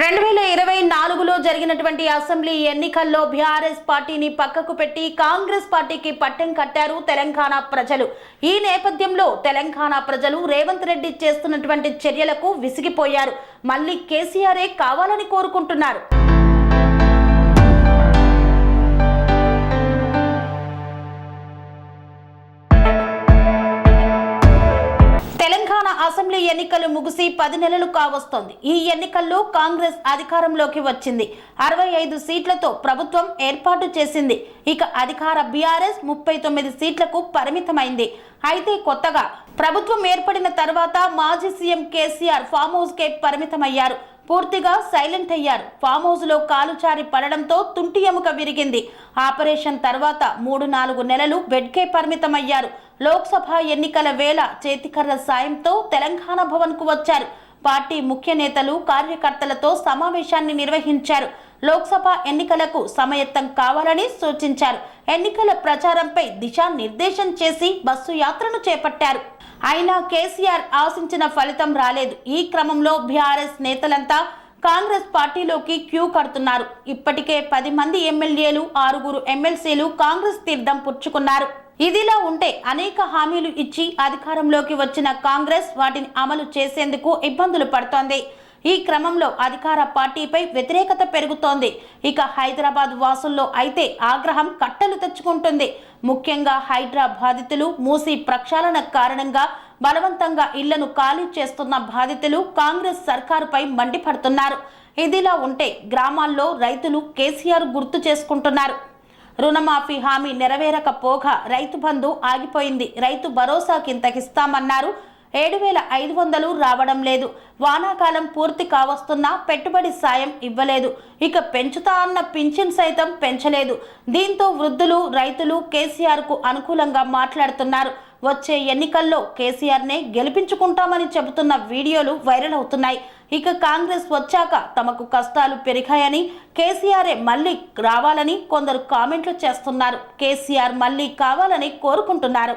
రెండు వేల ఇరవై నాలుగులో జరిగినటువంటి అసెంబ్లీ ఎన్నికల్లో బీఆర్ఎస్ పార్టీని పక్కకు పెట్టి కాంగ్రెస్ పార్టీకి పట్టం కట్టారు తెలంగాణ ప్రజలు. ఈ నేపథ్యంలో తెలంగాణ ప్రజలు రేవంత్ రెడ్డి చేస్తున్నటువంటి చర్యలకు విసిగిపోయారు. మళ్ళీ కేసీఆరే కావాలని కోరుకుంటున్నారు. అసెంబ్లీ ఎన్నికలు ముగిసి పది నెలలు కావస్తోంది. ఈ ఎన్నికల్లో కాంగ్రెస్ అధికారంలోకి వచ్చింది. అరవై ఐదు సీట్లతో ప్రభుత్వం ఏర్పాటు చేసింది. ఇక అధికార బీఆర్ఎస్ ముప్పై తొమ్మిది సీట్లకు పరిమితమైంది. అయితే కొత్తగా ప్రభుత్వం ఏర్పడిన తర్వాత మాజీ సీఎం కేసీఆర్ ఫామ్ హౌస్కే పరిమితమయ్యారు. పూర్తిగా సైలెంట్ అయ్యారు. ఫామ్ హౌస్లో కాలు చారి పడడంతో తుంటి ఎముక విరిగింది. ఆపరేషన్ తర్వాత మూడు నాలుగు నెలలు బెడ్కే పరిమితమయ్యారు. లోక్సభ ఎన్నికల వేళ చేతికర్ర సాయంతో తెలంగాణ భవన్కు వచ్చారు. పార్టీ ముఖ్య నేతలు కార్యకర్తలతో సమావేశాన్ని నిర్వహించారు. లోక్సభ ఎన్నికలకు సమయత్తం కావాలని సూచించారు. ఎన్నికల ప్రచారంపై దిశానిర్దేశం చేసి బస్సు యాత్రను చేపట్టారు. అయినా కేసీఆర్ ఆశించిన ఫలితం రాలేదు. ఈ క్రమంలో బీఆర్ఎస్ నేతలంతా కాంగ్రెస్ పార్టీలోకి క్యూ కడుతున్నారు. ఇప్పటికే పది మంది ఎమ్మెల్యేలు ఆరుగురు ఎమ్మెల్సీలు కాంగ్రెస్ తీర్థం పుచ్చుకున్నారు. ఇదిలా ఉంటే అనేక హామీలు ఇచ్చి అధికారంలోకి వచ్చిన కాంగ్రెస్ వాటిని అమలు చేసేందుకు ఇబ్బందులు పడుతోంది. ఈ క్రమంలో అధికార పార్టీపై వ్యతిరేకత పెరుగుతోంది. ఇక హైదరాబాద్ వాసుల్లో అయితే ఆగ్రహం కట్టలు తెచ్చుకుంటుంది. ముఖ్యంగా హైడ్రా బాధితులు మూసి ప్రక్షాళన కారణంగా బలవంతంగా ఇళ్ళను ఖాళీ చేస్తున్న బాధితులు కాంగ్రెస్ సర్కారుపై మండిపడుతున్నారు. ఇదిలా ఉంటే గ్రామాల్లో రైతులు కేసీఆర్ గుర్తు చేసుకుంటున్నారు. రుణమాఫీ హామీ నెరవేరకపోగా రైతు బంధు ఆగిపోయింది. రైతు భరోసాకింతకిస్తామన్నారు ఏడు వేల ఐదు వందలు రావడం లేదు. వానాకాలం పూర్తి కావస్తున్నా పెట్టుబడి సాయం ఇవ్వలేదు. ఇక పెంచుతా అన్న పింఛన్ సైతం పెంచలేదు. దీంతో వృద్ధులు రైతులు కేసీఆర్కు అనుకూలంగా మాట్లాడుతున్నారు. వచ్చే ఎన్నికల్లో కేసీఆర్నే గెలిపించుకుంటామని చెబుతున్న వీడియోలు వైరల్ అవుతున్నాయి. ఇక కాంగ్రెస్ వచ్చాక తమకు కష్టాలు పెరిగాయని కేసీఆరే మళ్ళీ రావాలని కొందరు కామెంట్లు చేస్తున్నారు. కేసీఆర్ మళ్ళీ కావాలని కోరుకుంటున్నారు.